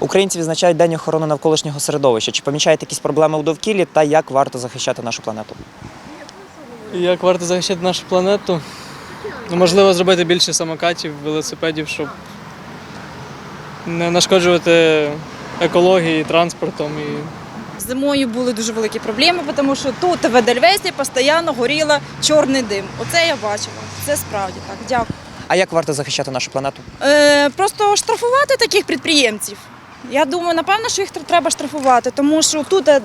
Українці відзначають День охорони навколишнього середовища. Чи помічаєте якісь проблеми у довкіллі та як варто захищати нашу планету? Як варто захищати нашу планету? Ну, можливо, зробити більше самокатів, велосипедів, щоб не нашкоджувати екології, транспортом і Зимою були дуже великі проблеми, тому що тут в Едельвейсі постійно горіло чорний дим. Оце я бачила. Це справді так. Дякую. А як варто захищати нашу планету? Е, просто штрафувати таких підприємців. Я думаю, напевно, що їх треба штрафувати, тому що тут е,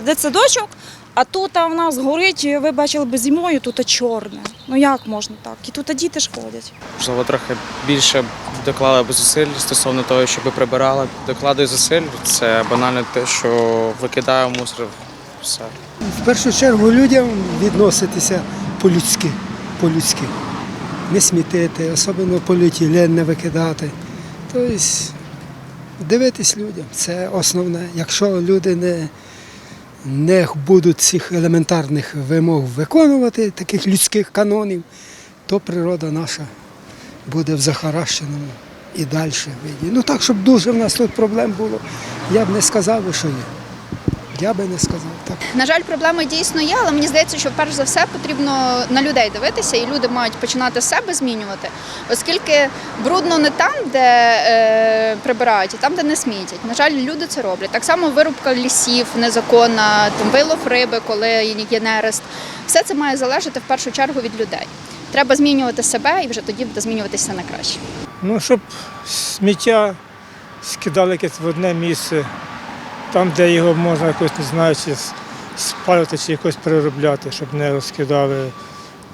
дитсадочок, а тут в нас горить, ви бачили би зимою, тут чорне. Ну як можна так? І тут діти ж ходять. можливо, трохи більше доклали б зусиль стосовно того, щоб прибирали. Докладую зусиль. Це банально те, що викидаю мусор. Все. В першу чергу людям відноситися по-людськи, по-людськи. Не смітити, особливо поліетилен не викидати. Тобто дивитись людям це основне. Якщо люди не, не будуть цих елементарних вимог виконувати, таких людських канонів, то природа наша буде в захаращеному і далі виді. Ну так, щоб дуже в нас тут проблем було, я б не сказав, що є. Я би не сказав. На жаль, проблеми дійсно є, але мені здається, що перш за все потрібно на людей дивитися, і люди мають починати з себе змінювати, оскільки брудно не там, де е, прибирають, а там, де не смітять. На жаль, люди це роблять. Так само вирубка лісів незаконна, там вилов риби, коли є нерест. Все це має залежати в першу чергу від людей. Треба змінювати себе і вже тоді буде змінюватися на краще. Ну, щоб сміття скидали якесь в одне місце, там, де його можна якось, не знаю, спалювати, чи якось переробляти, щоб не розкидали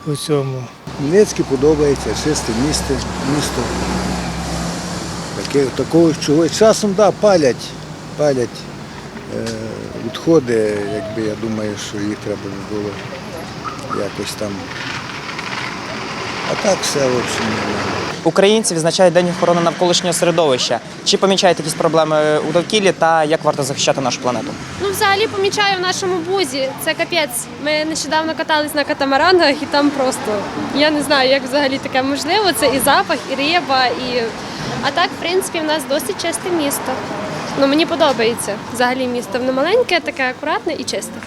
у цьому. Хмельницький подобається, чисте місто, місто. Таке, такого чогось. Часом да, палять, палять е, відходи, якби я думаю, що їх треба було якось там. А так все, в общем. Українці відзначають День охорони навколишнього середовища. Чи помічаєте якісь проблеми у довкіллі та як варто захищати нашу планету? Ну, взагалі помічаю в нашому бузі. Це капець. Ми нещодавно катались на катамаранах і там просто я не знаю, як взагалі таке можливо. Це і запах, і риба, і а так, в принципі, в нас досить чисте місто. Ну мені подобається взагалі місто. Воно маленьке, таке акуратне і чисте.